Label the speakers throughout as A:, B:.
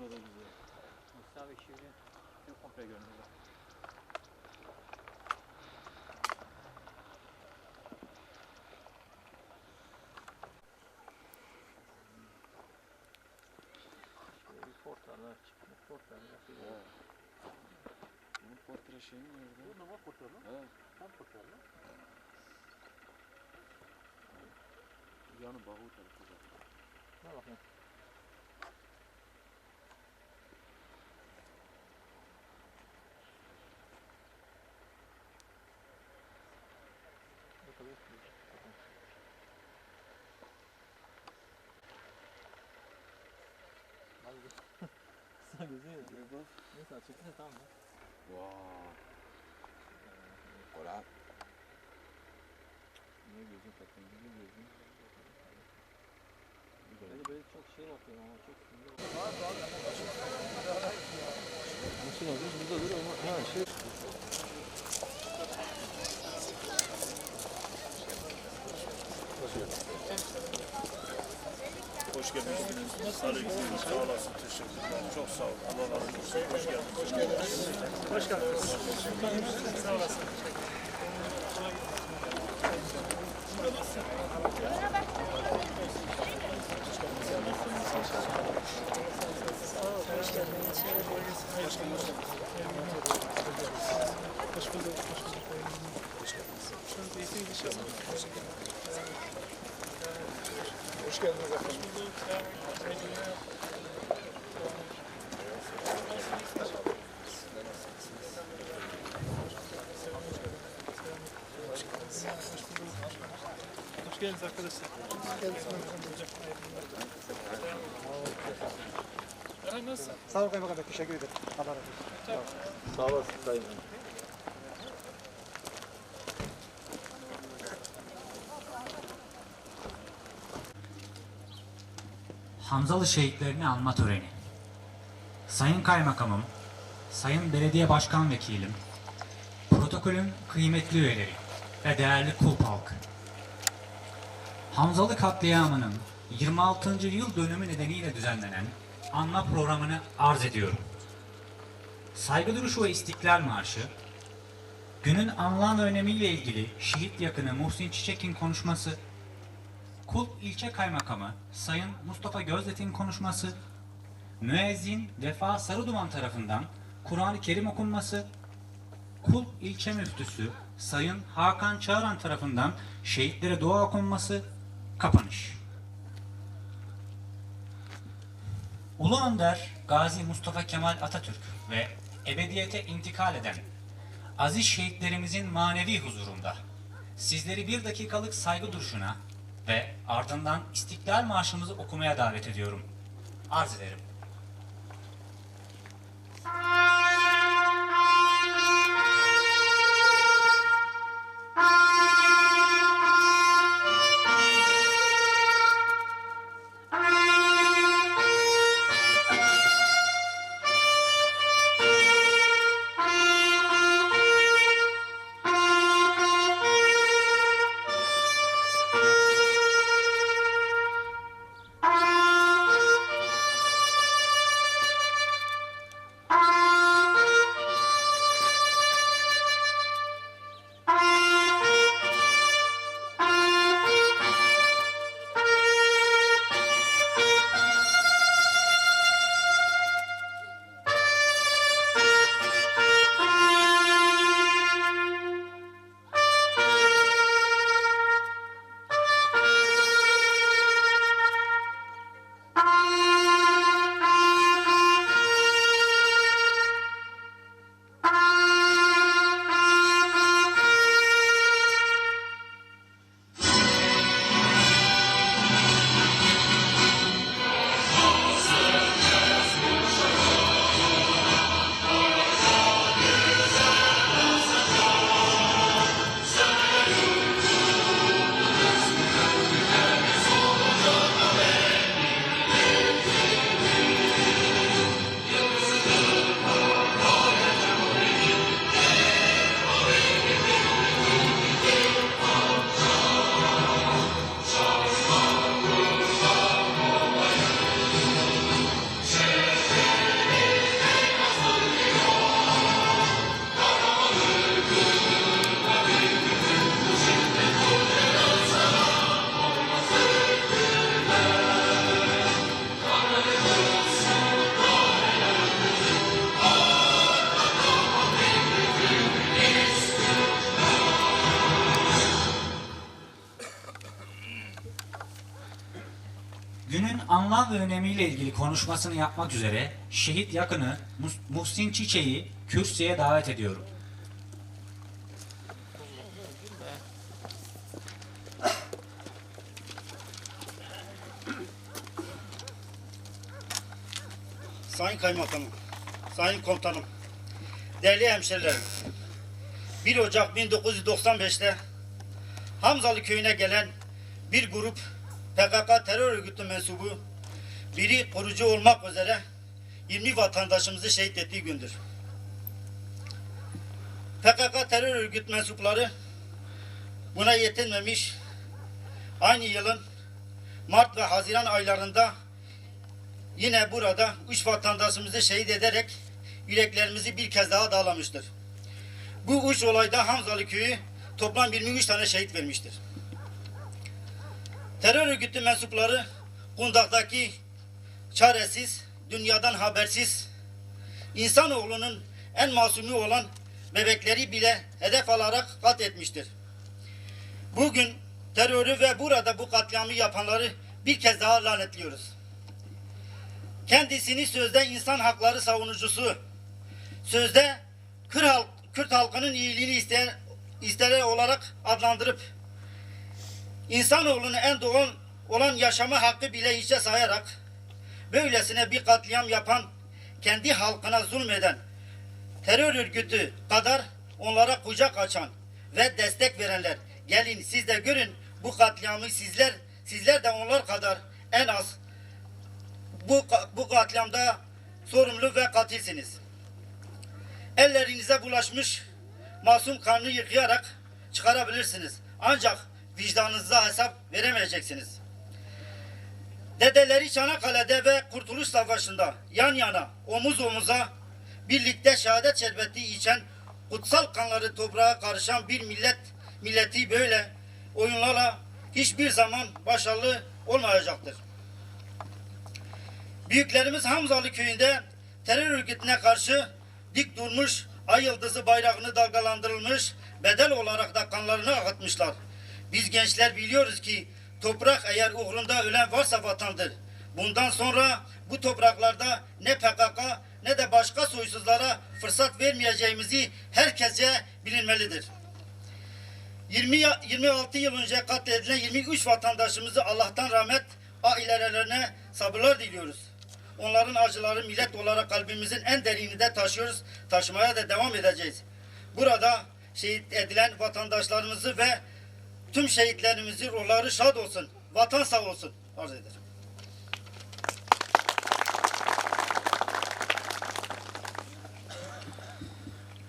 A: Burada güzel.
B: Musa ve Şivri komple görünüyor.
A: Portallar çıkmış. Portallar.
C: Evet. Bunun portre şeyi mi nerede?
A: Burada var portal lan.
C: Evet.
A: Tam portal lan.
C: Yanı bağı tarafı da.
A: Ne bakayım.
C: Bak?
A: Neyse çekilse tamam mı?
C: Vaa. Ola.
A: Niye gözün takın? Niye gözün?
C: Güzel.
A: Böyle böyle çok şey bakıyorum ama çok sinirli Nasıl oldu? Burada dur ama ha şey.
D: Aleyküm sağ olasın. Teşekkürler. Çok sağ ol. Allah razı olsun. Hoş geldiniz. Hoş geldiniz. Hoş geldiniz. Sağ olasın. Hoş geldiniz efendim.
E: Hoş geldiniz arkadaşlar. Erhan nasılsın?
F: Sağ ol Kaymakam Bey, teşekkür ederim. Allah razı olsun.
A: Sağ olasın dayım.
G: Hamzalı şehitlerini anma töreni. Sayın Kaymakamım, Sayın Belediye Başkan Vekilim, protokolün kıymetli üyeleri ve değerli kulp halkı. Hamzalı katliamının 26. yıl dönümü nedeniyle düzenlenen anma programını arz ediyorum. Saygı duruşu ve İstiklal Marşı, günün anlam önemiyle ilgili şehit yakını Muhsin Çiçek'in konuşması Kulp İlçe Kaymakamı Sayın Mustafa Gözlet'in konuşması, müezzin Vefa Sarıduman tarafından Kur'an-ı Kerim okunması, Kulp İlçe Müftüsü Sayın Hakan Çağıran tarafından şehitlere dua okunması, kapanış. Ulu Önder Gazi Mustafa Kemal Atatürk ve ebediyete intikal eden aziz şehitlerimizin manevi huzurunda sizleri bir dakikalık saygı duruşuna ve ardından İstiklal Marşımızı okumaya davet ediyorum. Arz ederim. Günün anlam ve önemiyle ilgili konuşmasını yapmak üzere şehit yakını Muhsin Çiçek'i kürsüye davet ediyorum.
H: Sayın Kaymakamım, Sayın Komutanım, değerli hemşerilerim. 1 Ocak 1995'te Hamzalı köyüne gelen bir grup PKK terör örgütü mensubu biri korucu olmak üzere 20 vatandaşımızı şehit ettiği gündür. PKK terör örgüt mensupları buna yetinmemiş aynı yılın Mart ve Haziran aylarında yine burada üç vatandaşımızı şehit ederek yüreklerimizi bir kez daha dağlamıştır. Bu üç olayda Hamzalı köyü toplam 23 tane şehit vermiştir. Terör örgütü mensupları Kundak'taki çaresiz, dünyadan habersiz, insanoğlunun en masumi olan bebekleri bile hedef alarak katletmiştir. Bugün terörü ve burada bu katliamı yapanları bir kez daha lanetliyoruz kendisini sözde insan hakları savunucusu, sözde Kürt, halk, Kürt halkının iyiliğini isteyen isteyen olarak adlandırıp insanoğlunun en doğal olan yaşama hakkı bile hiçe sayarak böylesine bir katliam yapan, kendi halkına zulmeden terör örgütü kadar onlara kucak açan ve destek verenler gelin siz de görün bu katliamı sizler sizler de onlar kadar en az bu, bu katliamda sorumlu ve katilsiniz. Ellerinize bulaşmış masum kanını yıkayarak çıkarabilirsiniz. Ancak vicdanınıza hesap veremeyeceksiniz. Dedeleri Çanakkale'de ve Kurtuluş Savaşı'nda yan yana, omuz omuza birlikte şehadet şerbeti içen kutsal kanları toprağa karışan bir millet milleti böyle oyunlarla hiçbir zaman başarılı olmayacaktır. Büyüklerimiz Hamzalı köyünde terör örgütüne karşı dik durmuş, ay yıldızı bayrağını dalgalandırılmış, bedel olarak da kanlarını akıtmışlar. Biz gençler biliyoruz ki toprak eğer uğrunda ölen varsa vatandır. Bundan sonra bu topraklarda ne PKK ne de başka soysuzlara fırsat vermeyeceğimizi herkese bilinmelidir. 20, ya- 26 yıl önce katledilen 23 vatandaşımızı Allah'tan rahmet ailelerine sabırlar diliyoruz. Onların acıları millet olarak kalbimizin en derininde taşıyoruz. Taşımaya da devam edeceğiz. Burada şehit edilen vatandaşlarımızı ve tüm şehitlerimizin ruhları şad olsun. Vatan sağ olsun. Arz ederim.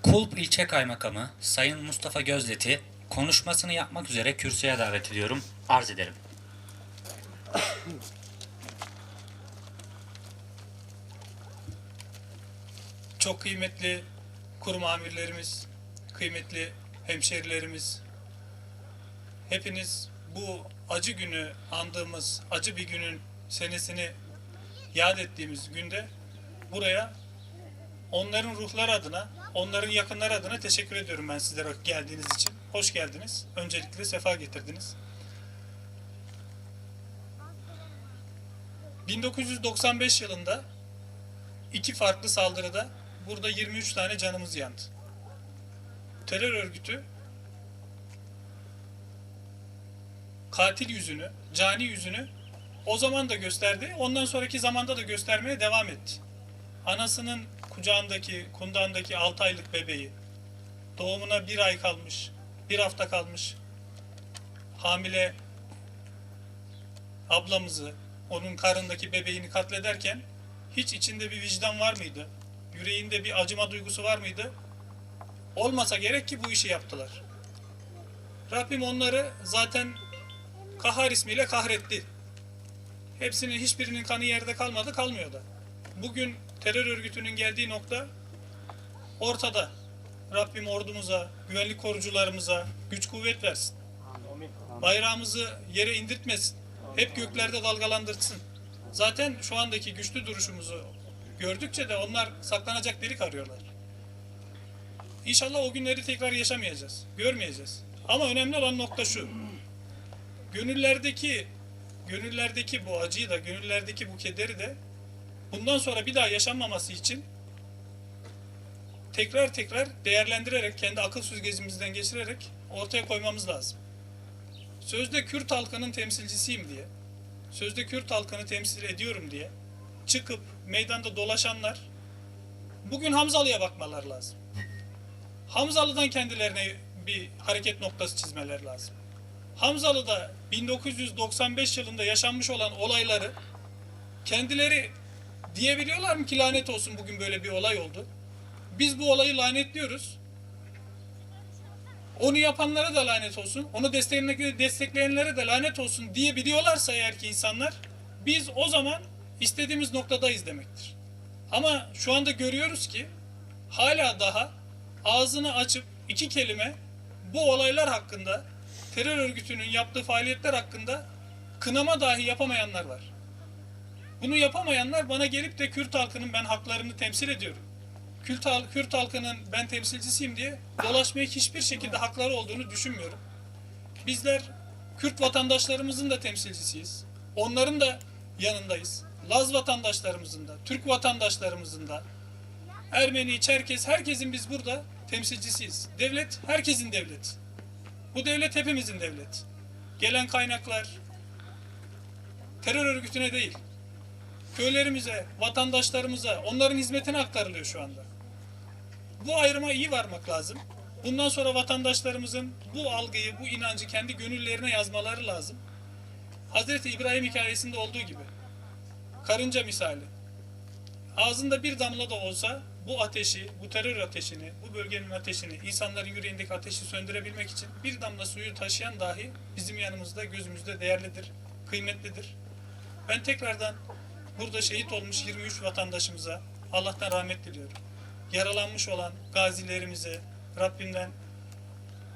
G: Kulp İlçe Kaymakamı Sayın Mustafa Gözlet'i konuşmasını yapmak üzere kürsüye davet ediyorum. Arz ederim.
E: Çok kıymetli kurum amirlerimiz, kıymetli hemşerilerimiz, hepiniz bu acı günü andığımız, acı bir günün senesini yad ettiğimiz günde buraya onların ruhları adına, onların yakınları adına teşekkür ediyorum ben sizlere geldiğiniz için. Hoş geldiniz. Öncelikle sefa getirdiniz. 1995 yılında iki farklı saldırıda burada 23 tane canımız yandı. Terör örgütü katil yüzünü, cani yüzünü o zaman da gösterdi, ondan sonraki zamanda da göstermeye devam etti. Anasının kucağındaki, kundağındaki 6 aylık bebeği, doğumuna bir ay kalmış, bir hafta kalmış, hamile ablamızı, onun karındaki bebeğini katlederken hiç içinde bir vicdan var mıydı? Yüreğinde bir acıma duygusu var mıydı? Olmasa gerek ki bu işi yaptılar. Rabbim onları zaten kahar ismiyle kahretti. Hepsinin hiçbirinin kanı yerde kalmadı, kalmıyor da. Bugün terör örgütünün geldiği nokta ortada. Rabbim ordumuza, güvenlik korucularımıza güç kuvvet versin. Bayrağımızı yere indirtmesin. Hep göklerde dalgalandırsın. Zaten şu andaki güçlü duruşumuzu gördükçe de onlar saklanacak delik arıyorlar. İnşallah o günleri tekrar yaşamayacağız, görmeyeceğiz. Ama önemli olan nokta şu. Gönüllerdeki gönüllerdeki bu acıyı da, gönüllerdeki bu kederi de bundan sonra bir daha yaşanmaması için tekrar tekrar değerlendirerek, kendi akıl süzgecimizden geçirerek ortaya koymamız lazım. Sözde Kürt halkının temsilcisiyim diye, sözde Kürt halkını temsil ediyorum diye çıkıp meydanda dolaşanlar bugün Hamzalı'ya bakmalar lazım. Hamzalı'dan kendilerine bir hareket noktası çizmeler lazım. Hamzalı'da 1995 yılında yaşanmış olan olayları kendileri diyebiliyorlar mı ki lanet olsun bugün böyle bir olay oldu. Biz bu olayı lanetliyoruz. Onu yapanlara da lanet olsun, onu destekleyenlere, de lanet olsun diyebiliyorlarsa eğer ki insanlar, biz o zaman istediğimiz noktadayız demektir. Ama şu anda görüyoruz ki hala daha ağzını açıp iki kelime bu olaylar hakkında, terör örgütünün yaptığı faaliyetler hakkında kınama dahi yapamayanlar var. Bunu yapamayanlar bana gelip de Kürt halkının ben haklarını temsil ediyorum. Kürt, hal- Kürt halkının ben temsilcisiyim diye dolaşmaya hiçbir şekilde hakları olduğunu düşünmüyorum. Bizler Kürt vatandaşlarımızın da temsilcisiyiz. Onların da yanındayız. Laz vatandaşlarımızın da, Türk vatandaşlarımızın da, Ermeni, Çerkez, herkesin biz burada temsilcisiyiz. Devlet, herkesin devleti. Bu devlet hepimizin devleti. Gelen kaynaklar terör örgütüne değil, köylerimize, vatandaşlarımıza, onların hizmetine aktarılıyor şu anda. Bu ayrıma iyi varmak lazım. Bundan sonra vatandaşlarımızın bu algıyı, bu inancı kendi gönüllerine yazmaları lazım. Hazreti İbrahim hikayesinde olduğu gibi. Karınca misali. Ağzında bir damla da olsa bu ateşi, bu terör ateşini, bu bölgenin ateşini, insanların yüreğindeki ateşi söndürebilmek için bir damla suyu taşıyan dahi bizim yanımızda, gözümüzde değerlidir, kıymetlidir. Ben tekrardan burada şehit olmuş 23 vatandaşımıza Allah'tan rahmet diliyorum. Yaralanmış olan gazilerimize Rabbimden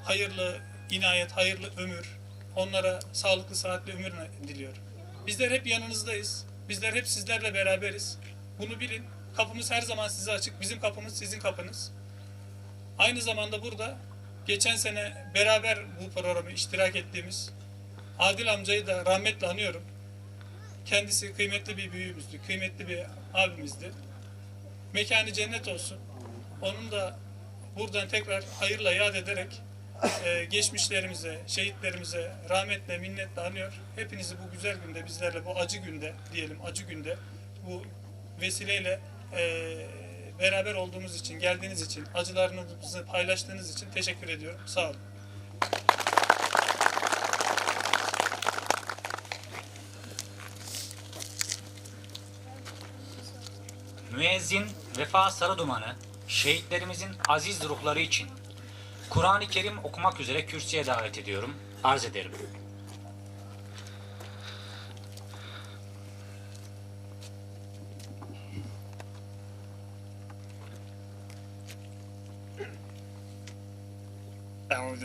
E: hayırlı inayet, hayırlı ömür, onlara sağlıklı, saatli ömür diliyorum. Bizler hep yanınızdayız. Bizler hep sizlerle beraberiz. Bunu bilin. Kapımız her zaman size açık. Bizim kapımız sizin kapınız. Aynı zamanda burada geçen sene beraber bu programı iştirak ettiğimiz Adil amcayı da rahmetle anıyorum. Kendisi kıymetli bir büyüğümüzdü, kıymetli bir abimizdi. Mekanı cennet olsun. Onun da buradan tekrar hayırla yad ederek e, geçmişlerimize, şehitlerimize rahmetle, minnetle anıyor. Hepinizi bu güzel günde, bizlerle bu acı günde diyelim, acı günde bu vesileyle e, beraber olduğumuz için, geldiğiniz için, acılarınızı paylaştığınız için teşekkür ediyorum. Sağ olun.
G: Müezzin Vefa Sarıduman'ı şehitlerimizin aziz ruhları için Kur'an-ı Kerim okumak üzere kürsüye davet ediyorum. Arz ederim.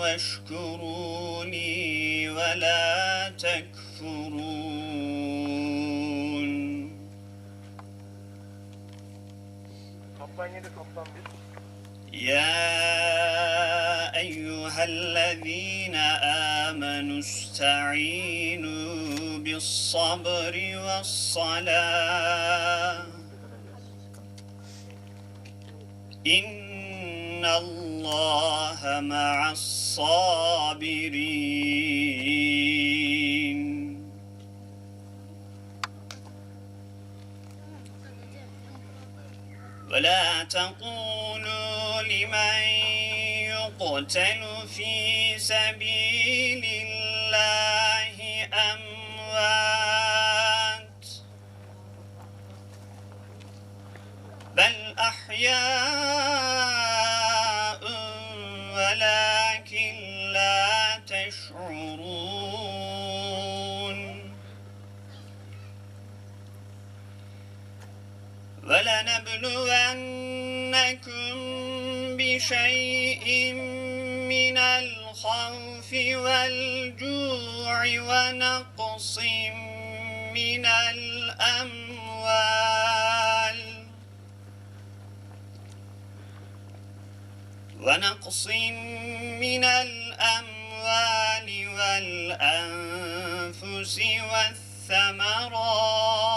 I: واشكروا لي ولا تكفرون
F: Toplam 7 toplam 1.
I: يا أيها الذين آمنوا استعينوا بالصبر والصلاة إن الله مع الصابرين. ولا تقولوا لمن يقتل في سبيل الله أموات. بل أحياء بشيء من الخوف والجوع ونقص من الأموال. ونقص من الأموال والأنفس والثمرات.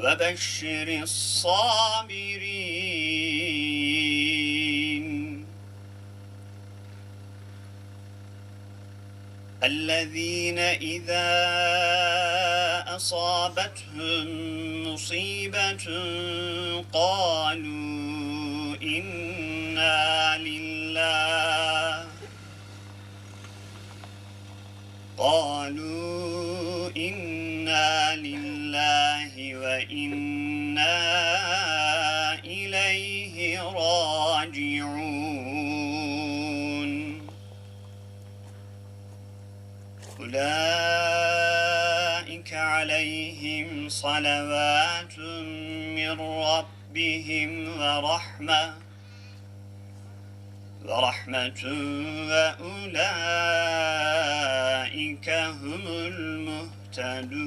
I: وبشر الصابرين. الذين إذا أصابتهم مصيبة قالوا إنا لله. قالوا إليه راجعون. أولئك عليهم صلوات من ربهم ورحمة ورحمة وأولئك هم المهتدون.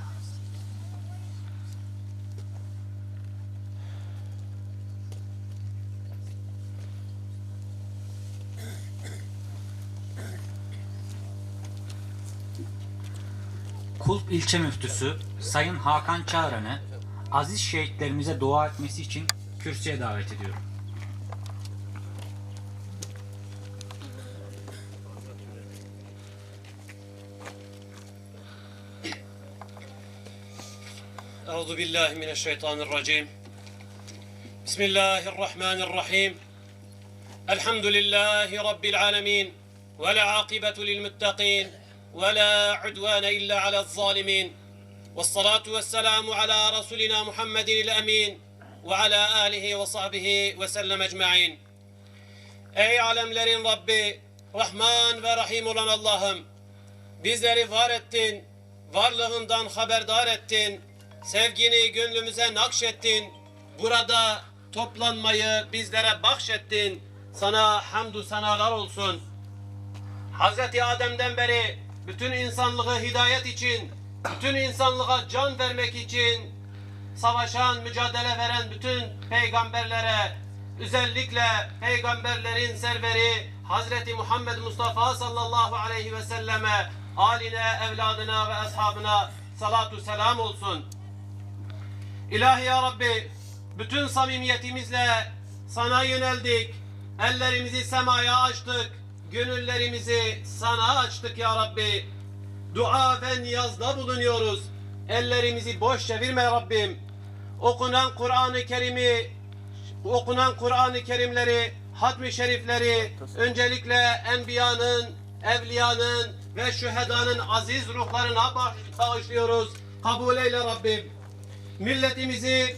G: Kulp ilçe müftüsü Sayın Hakan Çağran'ı aziz şehitlerimize dua etmesi için kürsüye davet ediyorum.
J: Euzu billahi mineşşeytanirracim. Bismillahirrahmanirrahim. Elhamdülillahi rabbil alamin ve la akibetu lil muttaqin. ولا عاقبة للمتقين ولا عدوان إلا على الظالمين والصلاة والسلام على رسولنا محمد الأمين وعلى آله وصحبه وسلم أجمعين Ey alemlerin Rabbi, Rahman ve Rahim olan Allah'ım, bizleri var ettin, varlığından haberdar ettin, sevgini gönlümüze nakşettin, burada toplanmayı bizlere bahşettin, sana hamdü senalar olsun. Hazreti Adem'den beri bütün insanlığı hidayet için, bütün insanlığa can vermek için savaşan, mücadele veren bütün peygamberlere, özellikle peygamberlerin serveri Hazreti Muhammed Mustafa sallallahu aleyhi ve selleme, aline, evladına ve ashabına salatu selam olsun. İlahi ya Rabbi, bütün samimiyetimizle sana yöneldik. Ellerimizi semaya açtık. Gönüllerimizi sana açtık ya Rabbi. Dua ve niyazda bulunuyoruz. Ellerimizi boş çevirme Rabbim. Okunan Kur'an-ı Kerim'i, okunan Kur'an-ı Kerimleri, hatmi şerifleri öncelikle enbiyanın, evliyanın ve şühedanın aziz ruhlarına bağış- bağışlıyoruz. Kabul eyle Rabbim milletimizi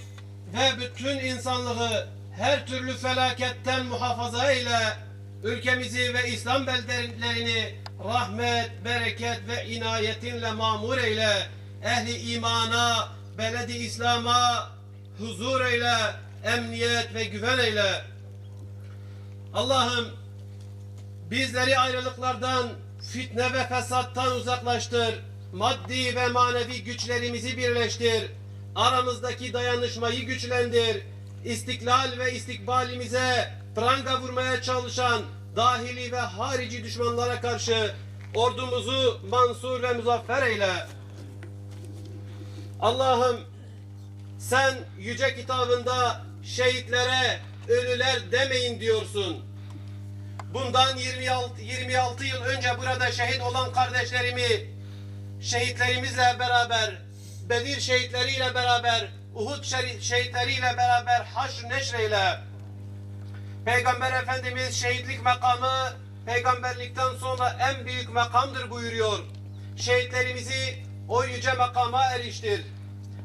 J: ve bütün insanlığı her türlü felaketten muhafaza eyle. Ülkemizi ve İslam beldelerini rahmet, bereket ve inayetinle mamur eyle. Ehli imana, beledi İslam'a huzur eyle, emniyet ve güven eyle. Allah'ım bizleri ayrılıklardan, fitne ve fesattan uzaklaştır. Maddi ve manevi güçlerimizi birleştir. Aramızdaki dayanışmayı güçlendir. İstiklal ve istikbalimize pranga vurmaya çalışan dahili ve harici düşmanlara karşı ordumuzu mansur ve muzaffer eyle. Allah'ım sen yüce kitabında şehitlere ölüler demeyin diyorsun. Bundan 26, 26 yıl önce burada şehit olan kardeşlerimi şehitlerimizle beraber, Bedir şehitleriyle beraber Uhud şehitleriyle beraber haşr neşreyle. Peygamber Efendimiz şehitlik makamı peygamberlikten sonra en büyük makamdır buyuruyor. Şehitlerimizi o yüce makama eriştir.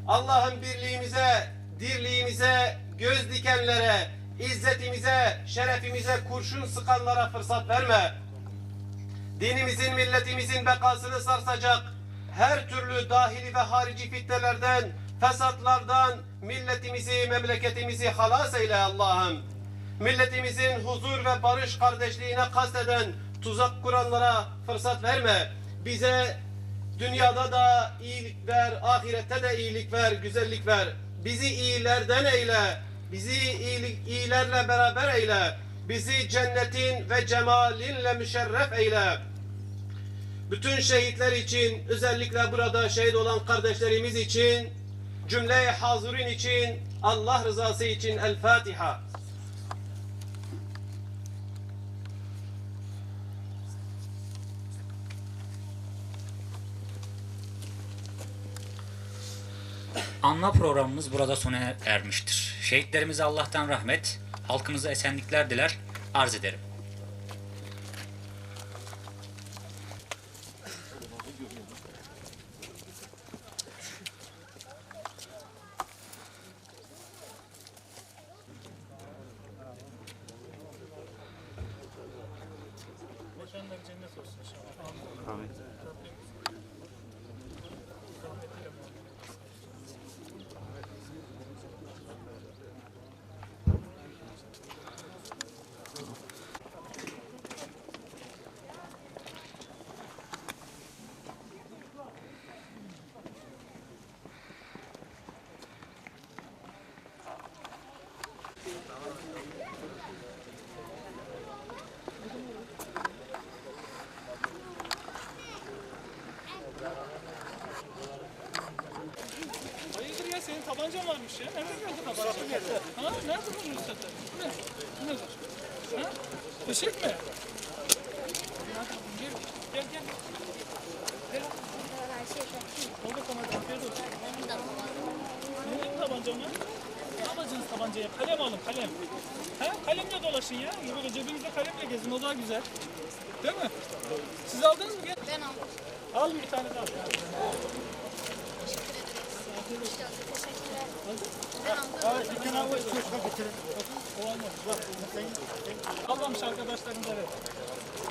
J: Allah'ın birliğimize, dirliğimize, göz dikenlere, izzetimize, şerefimize kurşun sıkanlara fırsat verme. Dinimizin, milletimizin bekasını sarsacak her türlü dahili ve harici fitnelerden, fesatlardan milletimizi, memleketimizi halas eyle Allah'ım. Milletimizin huzur ve barış kardeşliğine kasteden tuzak kuranlara fırsat verme. Bize dünyada da iyilik ver, ahirette de iyilik ver, güzellik ver. Bizi iyilerden eyle. Bizi iyilik, iyilerle beraber eyle. Bizi cennetin ve cemalinle müşerref eyle. Bütün şehitler için, özellikle burada şehit olan kardeşlerimiz için, cümle hazurin için, Allah rızası için El Fatiha.
G: Anma programımız burada sona ermiştir. Şehitlerimize Allah'tan rahmet, halkımıza esenlikler diler, arz ederim.
E: Mekanlar cennet olsun inşallah. Hayırdır ya senin tabancan varmış ya. Nerede geldi tabancan? Ha? Nerede bunun ruhsatı? Bu ne? Bu nedir? Ha? Işık mı? Gel, gel, gel. Gel. Orada kamera afiyet olsun. Benim tabancam ya. Ne yapacaksınız tabancaya? Kalem alın, kalem. Ha? Kalemle dolaşın ya. Böyle cebinizde kalemle gezin, o daha güzel. Değil mi? Siz aldınız mı? Gel.
K: Ben aldım.
E: Alın bir tane daha.
K: Ben aldım.